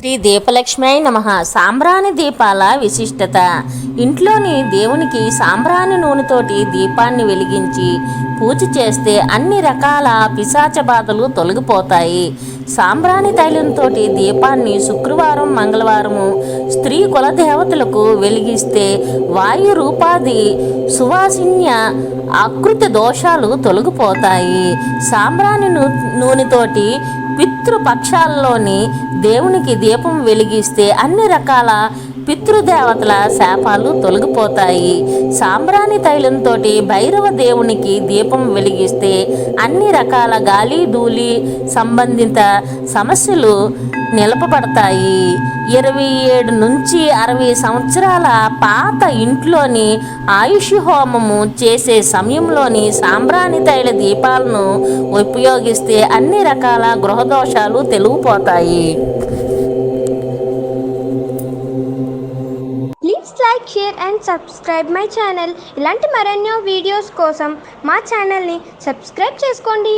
శ్రీ దీపలక్ష్మి నమ. సాంబ్రాణి దీపాల విశిష్టత. ఇంట్లోని దేవునికి సాంబ్రాణి నూనెతోటి దీపాన్ని వెలిగించి పూజ చేస్తే అన్ని రకాల పిశాచ బాధలు తొలగిపోతాయి. సాంబ్రాణి తైలంతో దీపాన్ని శుక్రవారం మంగళవారము స్త్రీ కులదేవతలకు వెలిగిస్తే వాయు రూపాది సువాసిన్య ఆకృతి దోషాలు తొలగిపోతాయి. సాంబ్రాణి నూ నూనెతోటి పితృపక్షాల్లోని దేవునికి దీపం వెలిగిస్తే అన్ని రకాల పితృదేవతల శాపాలు తొలగిపోతాయి. సాంబ్రాణి తైలంతో భైరవ దేవునికి దీపం వెలిగిస్తే అన్ని రకాల గాలి ధూళి సంబంధిత సమస్యలు నిలపబడతాయి. ఇరవై ఏడు నుంచి అరవై సంవత్సరాల పాత ఇంట్లోని ఆయుష్ హోమము చేసే సమయంలోని సాంబ్రాణి తైల దీపాలను ఉపయోగిస్తే అన్ని రకాల గృహదోషాలు తెలుగుపోతాయి. Like share and subscribe my channel ఇలాంటి మరెన్నో వీడియోస్ కోసం మా ఛానల్ని సబ్స్క్రైబ్ చేసుకోండి.